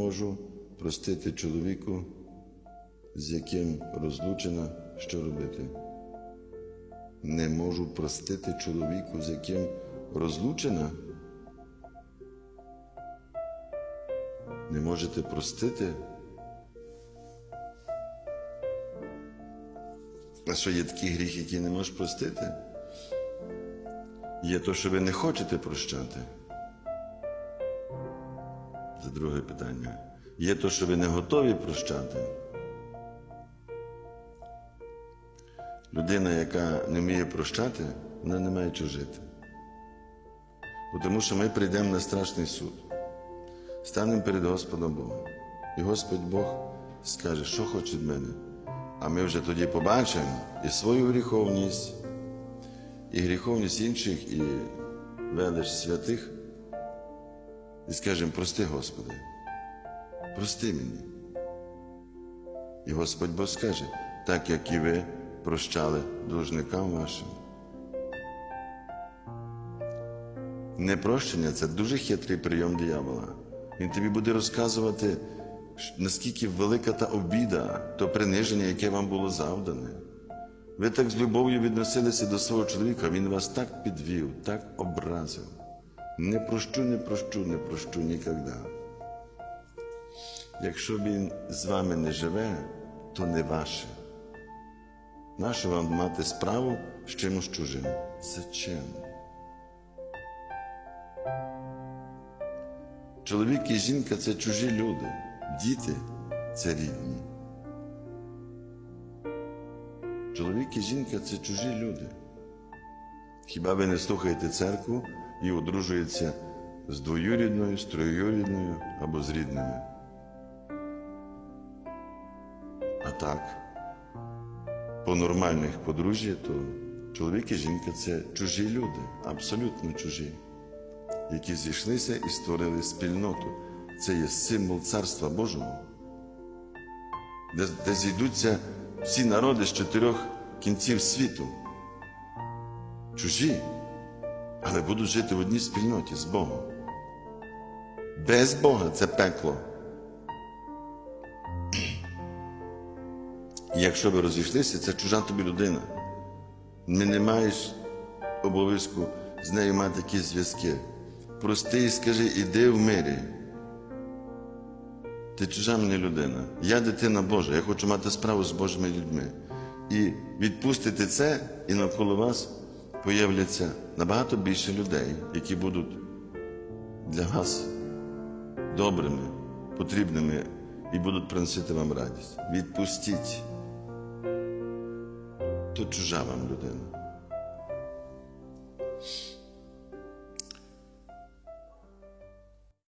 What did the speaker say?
можу простити чоловіку, з яким розлучена, що робити? Не можу простити чоловіку, з яким розлучена? Не можете простити? А що є такий гріх, який не можеш простити? Є то, що ви не хочете прощати. Це друге питання. Є то, що ви не готові прощати. Людина, яка не вміє прощати, вона не має чого жити. Тому що ми прийдемо на страшний суд, станемо перед Господом Богом. І Господь Бог скаже, що хоче від мене. А ми вже тоді побачимо і свою гріховність, і гріховність інших, і велич святих, і скажемо, прости, Господи, прости мені. І Господь Бог скаже, так як і ви прощали должникам вашим. Непрощення це дуже хитрий прийом диявола. Він тобі буде розказувати, наскільки велика та обіда, то приниження, яке вам було завдане. Ви так з любов'ю відносилися до свого чоловіка, він вас так підвів, так образив. Не прощу, не прощу, не прощу ніколи. Якщо він з вами не живе, то не ваше. Нащо вам мати справу з чимось чужим? Зачем? Чоловік і жінка це чужі люди, діти це рідні. Чоловік і жінка це чужі люди. Хіба ви не слухаєте церкву і одружуєтеся з двоюрідною, з троюрідною або з рідними? А так, по нормальних подружжя, то чоловік і жінка це чужі люди, абсолютно чужі, які зійшлися і створили спільноту. Це є символ Царства Божого, де, де зійдуться всі народи з чотирьох кінців світу. Чужі, але будуть жити в одній спільноті з Богом. Без Бога це пекло. І якщо ви розійшлися, це чужа тобі людина. Не, не маєш обов'язку з нею мати якісь зв'язки. Прости і скажи, іди в мирі. Ти чужа мені людина. Я дитина Божа, я хочу мати справу з Божими людьми. І відпустити це, і навколо вас появляться набагато більше людей, які будуть для вас добрими, потрібними і будуть приносити вам радість. Відпустіть. То чужа вам людина.